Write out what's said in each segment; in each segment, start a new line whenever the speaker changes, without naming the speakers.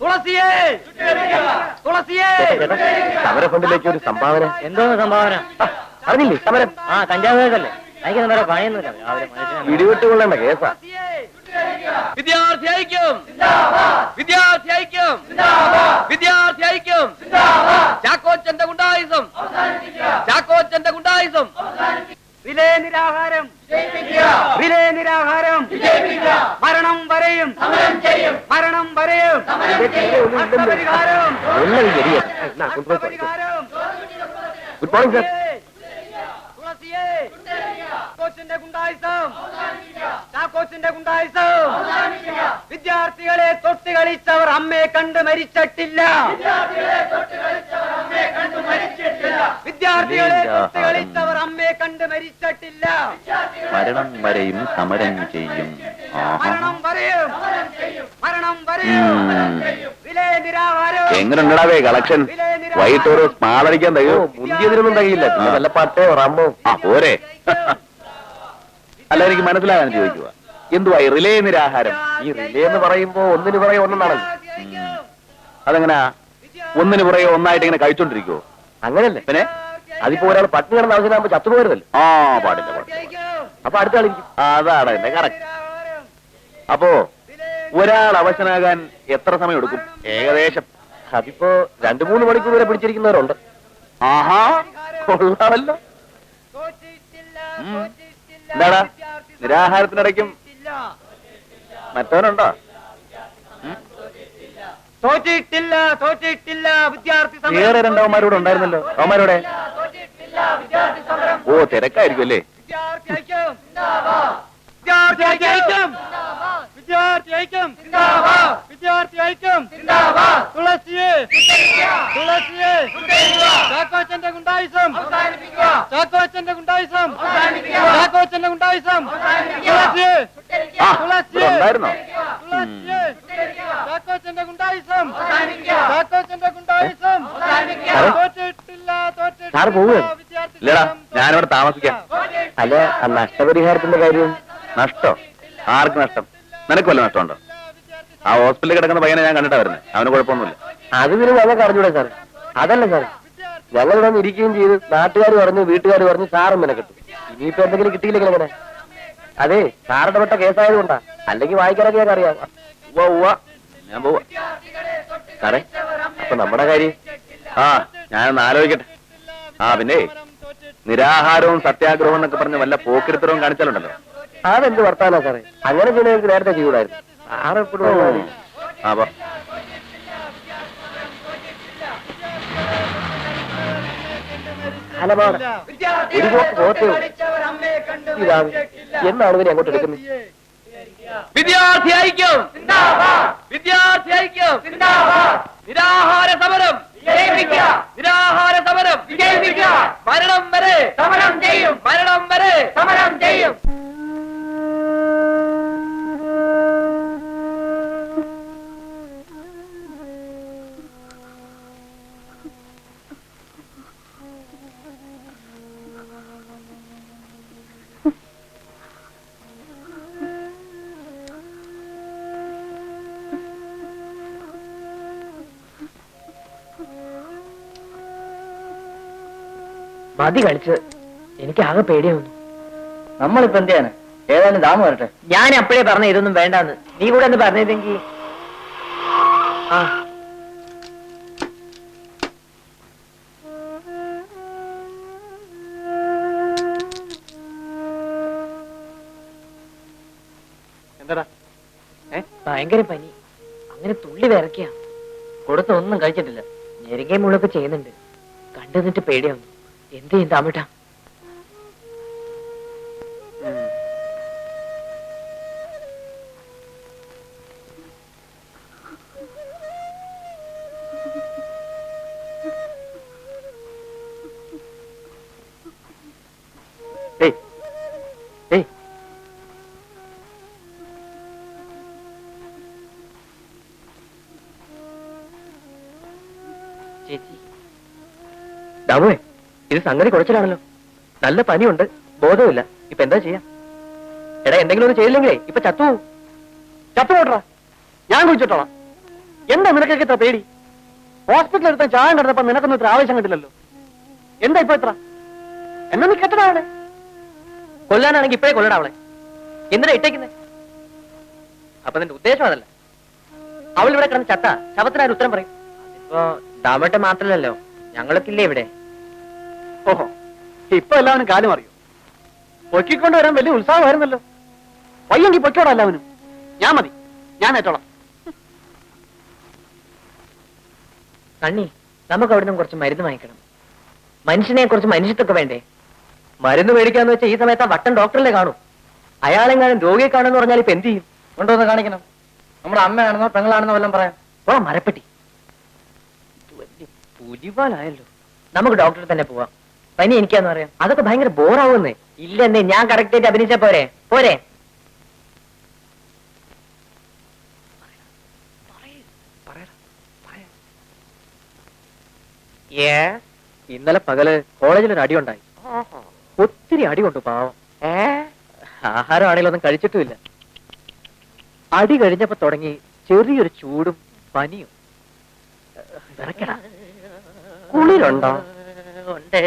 തുളസിയേ! തുളസിയേ!
സമര ഫണ്ടിലേക്ക് ഒരു സംഭാവന.
എന്തോ സംഭാവന?
ആ, അറിഞ്ഞില്ലേ സമരം?
ആ കഞ്ചാവേക്കല്ലേ എനിക്ക് വേറെ പണിയൊന്നുമില്ല.
ഇടിവിട്ട് കൊള്ളേണ്ട കേസാ.
വിദ്യാർത്ഥി ഐക്യം! വിദ്യാർത്ഥി ഐക്യം! വിദ്യാർത്ഥി ഐക്യം! ചാക്കോച്ചന്റെ ഗുണ്ടായുസം! ചാക്കോച്ചന്റെ ഗുണ്ടായുസം! വിലേ നിരാഹാരം. വിലേ നിരാഹാരം. മരണം വരെയും. മരണം വരെയും. നഷ്ടപരിഹാരം.
ഗുഡ് മോർണിംഗ് സർ
ചാക്കോച്ചന്റെ ഗുണ്ടായുസം. ചാക്കോച്ചന്റെ ഗുണ്ടായുസം. വിദ്യാർത്ഥികളെ തൊട്ട് കളിച്ചവർ അമ്മയെ കണ്ട് മരിച്ചിട്ടില്ല. വിദ്യാർത്ഥികളെ തൊട്ട് കളിച്ചവർ അമ്മയെ കണ്ട് മരിച്ചിട്ടില്ല.
മരണം വരെയും സമരം ചെയ്യും.
മരണം വരെയും മരണം വരെയും.
എങ്ങനെയുണ്ടാവേ കളക്ഷൻ? വൈകിട്ട് ഓരോ സ്മാളടിക്കാൻ തകയോ മുന്തിയതിനൊന്നും തകയില്ല പിന്നെ വല്ല പട്ടയോ റമ്മോ ആ പോരെ. അല്ല എനിക്ക് മനസ്സിലാകാൻ ചോദിക്കുക എന്തുവായി റിലേ നിരാഹാരം ഈ റിലേ എന്ന് പറയുമ്പോ ഒന്നിന് പുറകെ ഒന്നാണ് അതെങ്ങനാ? ഒന്നിന് പുറകെ ഒന്നായിട്ട് ഇങ്ങനെ കഴിച്ചോണ്ടിരിക്കുവോ? അങ്ങനല്ലേ? പിന്നെ? അതിപ്പോ ഒരാൾ പട്ടിണി കിടന്ന ആവശ്യമാകുമ്പോ ചത്തുപോരുതല്ലോ ആ പാടില്ല പാടില്ല അപ്പൊ അടുത്ത ആളിരിക്കും അതാണ് എന്റെ കറക്റ്റ് അപ്പോ ഒരാൾ അവശനാകാൻ എത്ര സമയം എടുക്കും? ഏകദേശം. അതിപ്പോ രണ്ടു മൂന്ന് മണിക്കൂർ വരെ പിടിച്ചിരിക്കുന്നവരുണ്ട്. ആഹാ കൊള്ളാമല്ലോ. ഉം. എന്താടാ? നിരാഹാരത്തിനിടയ്ക്കും. മറ്റവനുണ്ടോ?
തോറ്റിട്ടില്ല തോറ്റിട്ടില്ല വിദ്യാർത്ഥി
വേറെ രണ്ടവന്മാരോട് ഉണ്ടായിരുന്നല്ലോ. അവന്മാരോടെ? ഓ തിരക്കായിരിക്കും അല്ലേ?
തുളസിയെ തുളസിയെ ചാക്കോച്ചന്റെ ഗുണ്ടായിസം ചാക്കോച്ചന്റെ ഗുണ്ടായിസം ചാക്കോച്ചന്റെ ഗുണ്ടായിസം തുളസിയെ
ആ ഇവിടെ ഉണ്ടായിരുന്നോ?
തുളസിയെ ചാക്കോച്ചന്റെ ഗുണ്ടായിസം ചാക്കോച്ചന്റെ ഗുണ്ടായിസം തോറ്റിട്ടില്ല തോറ്റിട്ടില്ല.
സാറ് പോവുകയാണ്? ഇല്ലടാ ഞാനിവിടെ താമസിക്കാം. അല്ല ആ നഷ്ടപരിഹാരത്തിന്റെ കാര്യം? നഷ്ടോ? ആർക്ക് നഷ്ടം? നിനക്ക് വല്ല നഷ്ടമുണ്ടോ? ആ ഹോസ്പിറ്റലിൽ കിടക്കുന്ന പയ്യനെ ഞാൻ കണ്ടിട്ടാ വരുന്നത് അവന് കുഴപ്പമൊന്നുമില്ല. അത് പിന്നെ ഞങ്ങൾക്ക് അറിഞ്ഞൂടെ സാർ അതല്ല സാർ ഞങ്ങൾ ഇവിടെ ഇരിക്കുകയും ചെയ്ത് നാട്ടുകാർ പറഞ്ഞു വീട്ടുകാർ പറഞ്ഞു സാറും മെനക്കെട്ടു ഇനിയിപ്പോ എന്തെങ്കിലും കിട്ടിയില്ലെങ്കിൽ എങ്ങനെ അതെ സാറിന്റെ പെട്ട കേസായതുകൊണ്ടാ. അല്ലെങ്കിൽ വായിക്കാനൊക്കെ ഞാൻ അറിയാം. ഉവ്വ ഉവ്വ. ഞാൻ പോവാ. സാറേ അപ്പൊ നമ്മുടെ കാര്യം? ആ ഞാനൊന്ന് ആലോചിക്കട്ടെ. ആ പിന്നെ നിരാഹാരവും സത്യാഗ്രഹവും എന്നൊക്കെ പറഞ്ഞ് വല്ല പോക്കിരുത്തരവും കാണിച്ചാലുണ്ടല്ലോ? അതെന്ത് വർത്താനാ സാറേ? അങ്ങനെ ചെയ്യണമെങ്കിൽ നേരത്തെ ചെയ്യൂടായിരുന്നു. സാറ് എപ്പോഴും ആ പോ. അലമാട. ഒരു പോക്ക് പോത്തേ ഉള്ളൂ. ഇതാണ് എന്നാണ് ഇവരെ അങ്ങോട്ട് എടുക്കുന്നത്.
വിദ്യാർത്ഥി ഐക്യം വിദ്യാർത്ഥി ഐക്യം നിരാഹാര സമരം. നിരാഹാര സമരം. മരണം വരെ. സമരം ചെയ്യും. മരണം വരെ. സമരം ചെയ്യും.
മതി കളിച്ചത്. എനിക്ക് ആകെ പേടിയാവുന്നു
നമ്മളിപ്പോ എന്തിയാണ് ഏതായാലും ദാമ വരട്ടെ.
ഞാൻ അപ്പോഴേ പറഞ്ഞ ഇതൊന്നും വേണ്ടാന്ന്. നീ കൂടെ ഒന്ന് ആ.
എന്താടാ?
ഭയങ്കര പനി. അങ്ങനെ തുള്ളി വിറക്കിയ കൊടുത്ത ഒന്നും കഴിച്ചിട്ടില്ല. ഞെരുങ്ങേ മുളൊക്കെ ചെയ്യുന്നുണ്ട്. കണ്ടു നിന്നിട്ട് പേടിയാവുന്നു എന്ത് ചെയ്യും താമിട്ടാ
ഇത് സംഗതി കുറച്ചിലാണല്ലോ നല്ല പനിയുണ്ട് ബോധമില്ല ഇപ്പൊ എന്താ ചെയ്യാ? എടാ എന്തെങ്കിലും ഒന്ന് ചെയ്തില്ലെങ്കിലേ ഇപ്പൊ ചത്തു ചത്തു പോട്ടാ ഞാൻ കുഴിച്ചിട്ടോളാം.
എന്താ നിനക്കൊക്കെ ഇത്ര പേടി? ഹോസ്പിറ്റലിൽ എടുത്ത ചായം കിടന്നപ്പോ നിനക്കൊന്നും ഇത്ര ആവശ്യം കണ്ടില്ലല്ലോ. എന്താ ഇപ്പൊ ഇത്ര? എന്നാ നീ കെട്ടടാ അവിടെ
കൊല്ലാനാണെങ്കിൽ ഇപ്പഴേ കൊല്ലടാ അവളെ. എന്തിനാ ഇട്ടേക്കുന്നത് അപ്പൊ നിന്റെ ഉദ്ദേശം അതല്ല. അവൾ ഇവിടെ കിടന്ന് ചത്ത. ശവത്തിനാരും ഉത്തരം പറയും? ഇപ്പൊ ദാമട്ടെ മാത്രല്ലല്ലോ. ഞങ്ങൾക്കില്ലേ ഇവിടെ?
ഓഹോ ഇപ്പൊ എല്ലാവരും കാലം അറിയും. പൊക്കിക്കൊണ്ട് വരാൻ വലിയ ഉത്സാഹമായിരുന്നല്ലോ. വയ്യെങ്കിൽ പൊക്കോടാ എല്ലാവനും ഞാൻ മതി. ഞാൻ ഏറ്റോളാം
കണ്ണി നമുക്ക് അവിടുന്ന് നിന്ന് കുറച്ച് മരുന്ന് വാങ്ങിക്കണം. മനുഷ്യനെ കുറച്ച് മനുഷ്യത്തൊക്കെ വേണ്ടേ? മരുന്ന് മേടിക്കാന്ന് വെച്ചാൽ ഈ സമയത്ത് ആ വട്ടൻ ഡോക്ടറിലെ കാണും. അയാളെങ്ങാനും രോഗിയെ കാണുമെന്ന് പറഞ്ഞാൽ ഇപ്പൊ എന്ത് ചെയ്യും?
കൊണ്ടുവന്ന് കാണിക്കണം. നമ്മുടെ അമ്മയാണെന്നോ പെങ്ങളാണെന്നോ വല്ലതും പറയാം.
ഓ മരപ്പെട്ടി. ഇത് വലിയ പുലിവാലായല്ലോ. നമുക്ക് ഡോക്ടറെ തന്നെ പോവാം. പനി എനിക്കാന്ന് പറയാം. അതൊക്കെ ഭയങ്കര ബോറാവുന്നേ ഇല്ലെന്നേ ഞാൻ കറക്റ്റ് ആയിട്ട് അഭിനയിച്ച പോരെ. പോരെ. ഇന്നലെ പകൽ കോളേജിൽ ഒരു അടി ഉണ്ടായി ഒത്തിരി അടി കൊണ്ടു പാവം ആഹാരം ആണെങ്കിലൊന്നും കഴിച്ചിട്ടുമില്ല. അടി കഴിഞ്ഞപ്പോ തുടങ്ങി ചെറിയൊരു ചൂടും പനിയും. കുളിരുണ്ടോ? ഉണ്ടേ.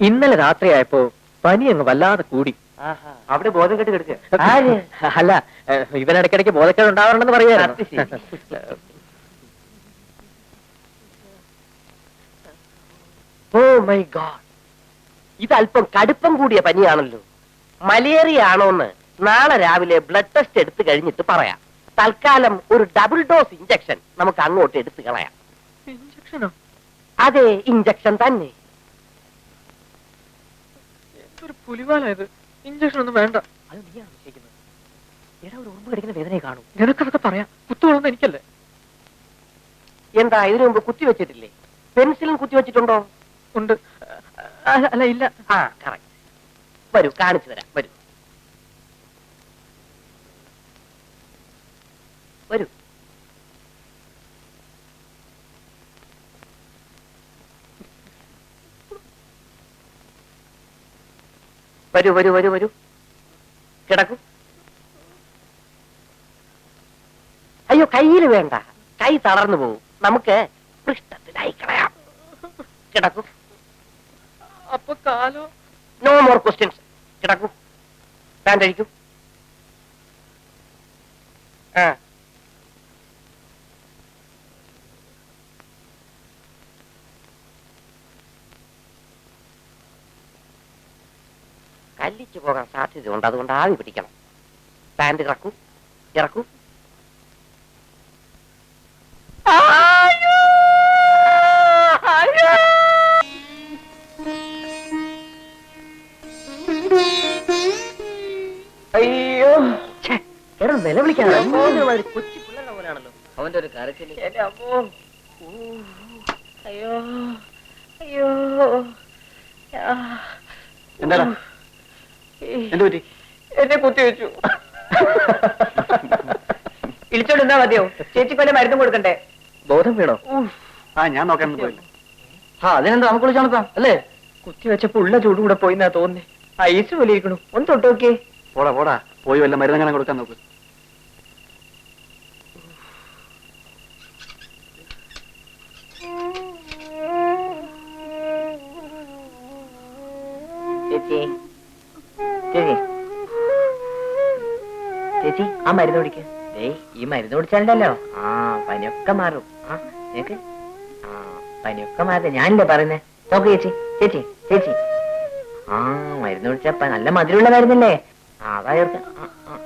ഇന്നലെ രാത്രിയായപ്പോ പനി അങ്ങ് വല്ലാതെ കൂടി.
അവിടെ ബോധം കെട്ട് കിടക്കുക
അല്ല ഇവൻ ബോധക്കേട് ഉണ്ടാവാറുണ്ടെന്ന് പറയാ ഓ മൈ ഗോഡ്.
ഇത് അല്പം കടുപ്പം കൂടിയ പനിയാണല്ലോ. മലേറിയ ആണോന്ന് നാളെ രാവിലെ ബ്ലഡ് ടെസ്റ്റ് എടുത്തു കഴിഞ്ഞിട്ട് പറയാം. തൽക്കാലം ഒരു ഡബിൾ ഡോസ് ഇഞ്ചക്ഷൻ നമുക്ക് അങ്ങോട്ട് എടുത്തു കളയാം. അതെ ഇഞ്ചക്ഷൻ തന്നെ.
പുലിവാലായത് ഇഞ്ചക്ഷൻ ഒന്നും വേണ്ട. അത് നീയാണ് നിശ്ചയിക്കുന്നത് എടാ ഒരു ഉറുമ്പ് കടിക്കുന്ന വേദനയെ കാണും. നിനക്കതൊക്കെ പറയാം. കുത്തുകൊള്ളുന്ന എനിക്കല്ലേ.
എന്താ ഇതിനു മുമ്പ് കുത്തി വെച്ചിട്ടില്ലേ? പെൻസിലും കുത്തി വെച്ചിട്ടുണ്ടോ?
ഉണ്ട്. അല്ല ഇല്ല.
ആ കറക്റ്റ് വരൂ കാണിച്ചു തരാം. വരൂ. വരൂ വരൂ വരൂ വരൂ. കിടക്കൂ. അയ്യോ കയ്യിൽ വേണ്ട. കൈ തളർന്നു പോകും നമുക്ക് പൃഷ്ടത്തിനായി കളയാം. കിടക്കൂ.
അപ്പൊ കാലോ?
നോ മോർ ക്വസ്റ്റ്യൻസ് കിടക്കൂ. പാന്റ് അഴിക്കൂ. ആ. കല്ലിച്ചു പോകാൻ സാധ്യതയുണ്ട്. അതുകൊണ്ട് ആവി പിടിക്കണം. പാന്റ് ഇറക്കൂ ഇറക്കൂ.
അയ്യോ! നിലവിളിക്കാനാണ്
കൊച്ചു പിള്ളേരുടെ പോലെയാണല്ലോ
അവന്റെ ഒരു കരച്ചിൽ. അയ്യോ അയ്യോ.
എന്താടാ? എന്ത് പറ്റി?
എന്നെ കുത്തിവെച്ചു ഇളിച്ചോണ്ട് എന്താ മതിയോ? ചേച്ചി കൊല്ലം മരുന്നും കൊടുക്കണ്ടേ? ബോധം വീണോ?
ആ ഞാൻ നോക്കാൻ പോയില്ല.
ആ അതിനെന്താ നമുക്ക് വിളിച്ചാണത്താം അല്ലേ? കുത്തിവെച്ചപ്പോ ഉള്ള ചൂട് കൂടെ പോയിന്നാ തോന്നുന്നേ. ഐസ് പോലെ ഇരിക്കണു. ഒന്ന് തൊട്ട് നോക്കിയേ.
പോടാ പോടാ. പോയി വല്ല മരുന്നെങ്ങനെ കൊടുക്കാൻ നോക്ക്.
ചേച്ചി ചേച്ചി ചേച്ചി ആ മരുന്ന് കുടിക്ക്. ഏയ് ഈ മരുന്ന് കുടിച്ചാലോ ആ പനിയൊക്കെ മാറും. ആ കേക്ക് ആ പനിയൊക്കെ മാറും ഞാനില്ലേ പറയുന്നേ? നോക്ക് ചേച്ചി ചേച്ചി ചേച്ചി. ആ മരുന്ന് കുടിച്ചപ്പ നല്ല മധുരമുള്ള മരുന്നല്ലേ? ആ വയർക്ക് ആ, ആ,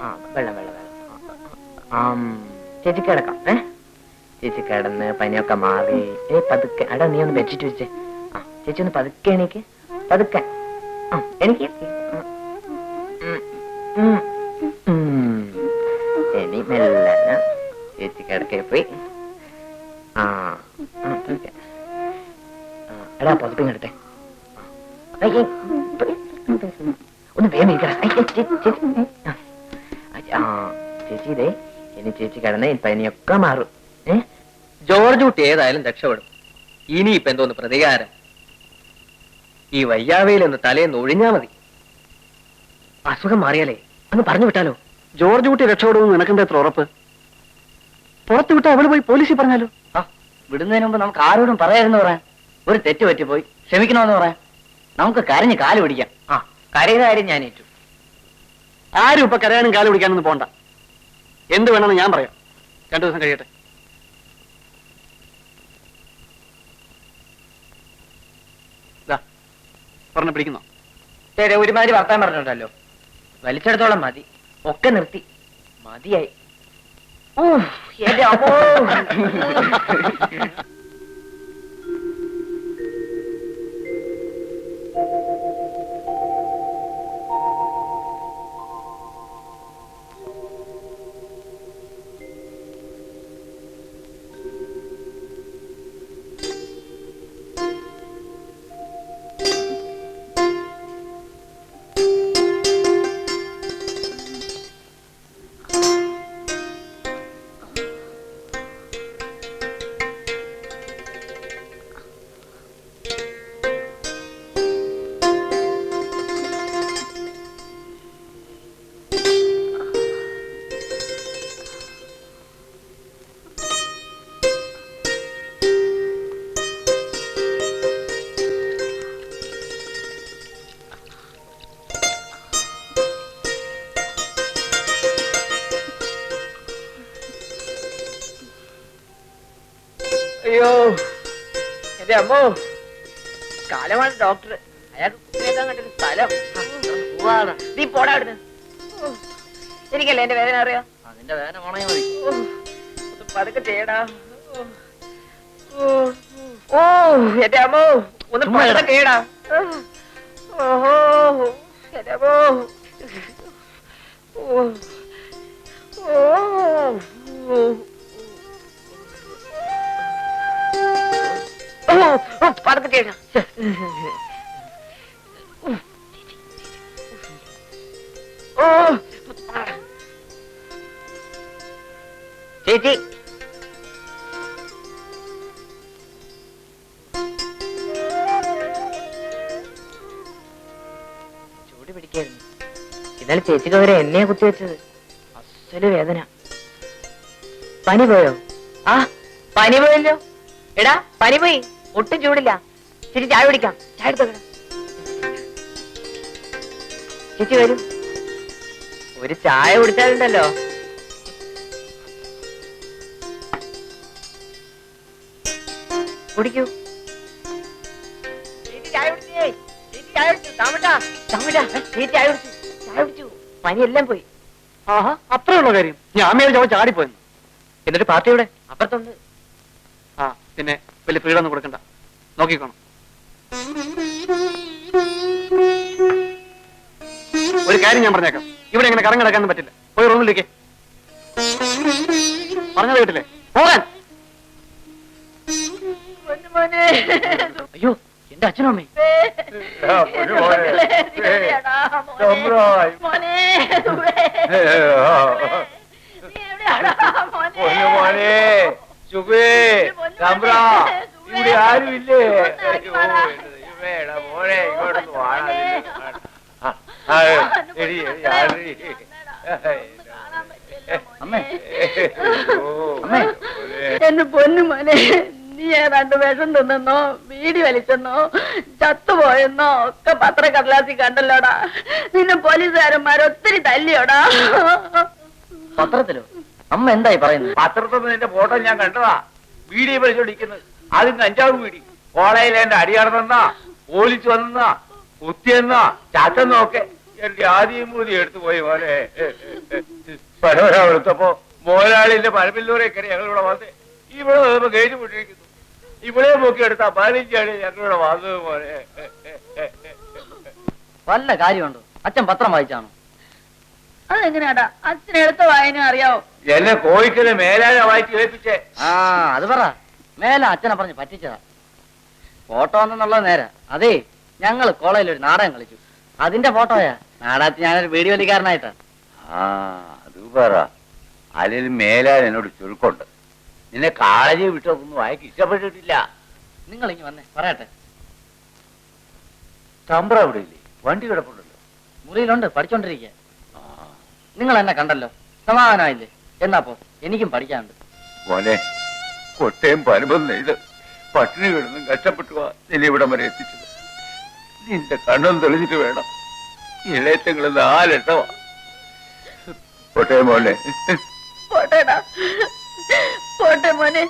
ആ, വെള്ളം വെള്ളം വെള്ളം. ആ, ആ, ആം, ചേച്ചി കിടക്കാം ഏ? ചേച്ചി കിടന്ന് പനിയൊക്കെ മാറി. ഏ പതുക്കെ. അടാ നീ ഒന്ന് വെച്ചിട്ട് വെച്ചേ. ആ ചേച്ചി ഒന്ന് പതുക്കെ എണീക്ക്. പതുക്കെ. ആ, എനിക്ക് ഉം. ഇനി മെല്ലനെ ചേച്ചി കിടക്കെ പോയി. ആ. എടാ പുതപ്പിങ് എടുത്തേ
ജോർജ് കുട്ടി ഏതായാലും രക്ഷപ്പെടും. ഇനിയിപ്പോ പ്രതികാരം. ഈ വയ്യാവയിൽ ഒന്ന് തലേന്ന് ഒഴിഞ്ഞാ മതി.
അസുഖം മാറിയാലേ അങ്ങ് പറഞ്ഞു വിട്ടാലോ?
ജോർജ് കുട്ടി രക്ഷപ്പെടുമെന്ന് നിനക്കെന്താ എത്ര ഉറപ്പ്? പുറത്തു വിട്ടാ അവൾ പോയി പോലീസിൽ പറഞ്ഞാലോ?
ആ വിടുന്നതിന് മുമ്പ് നമുക്ക് ആരോടും പറയായിരുന്നു പറയാൻ ഒരു തെറ്റ് പറ്റിപ്പോയി. ക്ഷമിക്കണമെന്ന് പറയാം. നമുക്ക് കരഞ്ഞ് കാൽ പിടിക്കാം.
ആ കരയുന്ന കാര്യം ഞാൻ ഏറ്റു.
ആരും ഇപ്പൊ കരയാനും കാൽ പിടിക്കാനൊന്നും പോണ്ട. എന്ത് വേണമെന്ന് ഞാൻ പറയാം. രണ്ടു ദിവസം കഴിയട്ടെ. പറഞ്ഞ് പിടിക്കുന്നോ?
ഒരുമാതിരി വർത്താൻ പറഞ്ഞിട്ടുണ്ടല്ലോ. വലിച്ചെടുത്തോളം മതി. ഒക്കെ നിർത്തി. മതിയായി. ഓ എന്റെ അമ്മോ. അമ്മോ. കാലമാണ് ഡോക്ടർ. അയാൾക്ക് കുത്തിവെക്കാൻ കണ്ടൊരു സ്ഥലം. പോവാണ്. നീ പോടാ അവിടുന്ന്. എനിക്കല്ലേ എന്റെ വേദന അറിയാം?
അതിന്റെ വേദന പോണേ മതി.
പതുക്കെ ചെയ്യടാ. ഓ, എന്റെ അമ്മോ ഒന്ന് പതുക്കെ ചെയ്യടാ. ഓഹോ എന്റെ അമ്മോ. ഓ ഓ. ഓ ഓ ചേച്ചി. ചൂട് പിടിക്കായിരുന്നു. ഇന്നലെ ചേച്ചിക്ക് അവരെ എന്നെയാ കുത്തിവെച്ചത് അസൽ വേദന. പനി പോയോ? ആ പനി പോയല്ലോ. എടാ പനി പോയി. ഒട്ടും ചൂടില്ല. ചേച്ചി ചായ കുടിക്കാം. ചായ എടുത്തോക്കണം ചേച്ചി വരും. ഒരു ചായ കുടിച്ചാലുണ്ടല്ലോ. കുടിക്കൂ. ചേച്ചി ചായ കുടിച്ചേ. ചേച്ചി ചായ കുടിച്ചു. താമട്ടാ താമട്ടാ ചേച്ചി ചായ കുടിച്ചു. ചായ കുടിച്ചു. പനിയെല്ലാം പോയി.
ആഹാ അത്രേ ഉള്ള കാര്യം. ഞാൻ മേലെ ചാടിപ്പോയി.
എന്നിട്ട് പാർട്ടിയുടെ അപ്പുറത്തുണ്ട്.
ആ പിന്നെ? വലിയ പീഡൊന്നും കൊടുക്കണ്ട. നോക്കിക്കോണം. ഒരു കാര്യം ഞാൻ പറഞ്ഞേക്കാം. ഇവിടെ ഇങ്ങനെ കറങ്ങി നടക്കാനും പറ്റില്ല. പോയി റൂമിലേക്ക് പറഞ്ഞത് കേട്ടില്ലേ? പോകാൻ.
അയ്യോ എന്റെ അച്ഛനും അമ്മേ
മോനെ? ശുഭേ തമ്പ്ര ഇവിടെ ആരുമില്ലേ? ഇല്ലേ എന്റെ മോനെ ഇങ്ങോട്ട്.
എന്റെ പൊന്നു മോനെ നീ ഏതാണ്ട് വിഷം തിന്നെന്നോ വീടി വലിച്ചെന്നോ ചത്തുപോയെന്നോ ഒക്കെ പത്ര കടലാസി കണ്ടല്ലോടാ. നിന്നെ പോലീസുകാരന്മാർ ഒത്തിരി തല്ലിയോടാ.
പത്രത്തിലോ? അമ്മ എന്തായി പറയുന്നത്?
പത്രത്തിൽ നിന്റെ ഫോട്ടോ ഞാൻ കണ്ടതാ. വീഡിയോ പരിശോധിക്കുന്നത് ആദ്യം കഞ്ചാവ് വീടി. കോളേജിൽ എന്റെ അടി നടന്നെന്നാ പോലീസ് വന്നെന്നാ കുത്തിയെന്നാ ചാത്തെന്നോ ഒക്കെ എന്റെ ആദ്യം മൂതി എടുത്തു പോയി പോലെ പരവരാ എടുത്തപ്പോ മോലാളിന്റെ പരമില്ലൂരെ കയറി ഞങ്ങളിവിടെ വന്ന് ഇവിടെ വന്നപ്പോ ഗേറ്റ് പൊട്ടിയിരിക്കുന്നു. ഇവിടെ നോക്കി എടുത്താ പതിനഞ്ചാണ് ഞങ്ങളിവിടെ വന്നത് പോലെ
വല്ല കാര്യമുണ്ടോ? അച്ഛൻ പത്രം വായിച്ചാണോ?
അതെങ്ങനെയാടാ? അച്ഛൻ എടുത്ത വായന അറിയാവോ?
എന്നെ കോഴിക്കൽ മേലാന വായിച്ച് കേൾപ്പിച്ചേ.
ആ അത് പറ.
മേല അച്ഛനെ പറഞ്ഞ് പറ്റിച്ചതാ. ഫോട്ടോ എന്നുള്ള നേരെ. അതേ ഞങ്ങൾ കോളേജിൽ ഒരു നാടകം കളിച്ചു. അതിന്റെ ഫോട്ടോയാ. നാടകത്തിൽ ഞാനൊരു വീഡിയോ വലിക്കാരനായിട്ടാ
ആ അത് പറ. അല്ലെങ്കിൽ മേലാൽ എന്നോട് ചുരുക്കുണ്ട് നിന്നെ കാളജി വിട്ടൊന്നും വായിക്ക് ഇഷ്ടപ്പെട്ടിട്ടില്ല.
നിങ്ങൾ ഇനി വന്നേ പറയട്ടെ.
തമ്പ്ര അവിടെ ഇല്ലേ? വണ്ടി കിടപ്പുണ്ടല്ലോ.
മുറിയിലുണ്ട് പഠിച്ചോണ്ടിരിക്കുക നിങ്ങൾ എന്നെ കണ്ടല്ലോ. സമാധാനമായില്ലേ എന്നാ പോ. എനിക്കും പഠിക്കാനുണ്ട്.
മോനെ കൊട്ടയും പരമ്പം നെയ്ത് പട്ടിണി കിടന്നും കഷ്ടപ്പെട്ടു നിന്നെ ഇവിടം വരെ എത്തിച്ചത്. നിന്റെ കണ്ണും തെളിഞ്ഞിട്ട് വേണം. ഇളയത്തങ്ങൾ നാലെട്ടവാ. കൊട്ടയം മോനെ.
പോട്ടേടാ. പോട്ടെ മോനെ.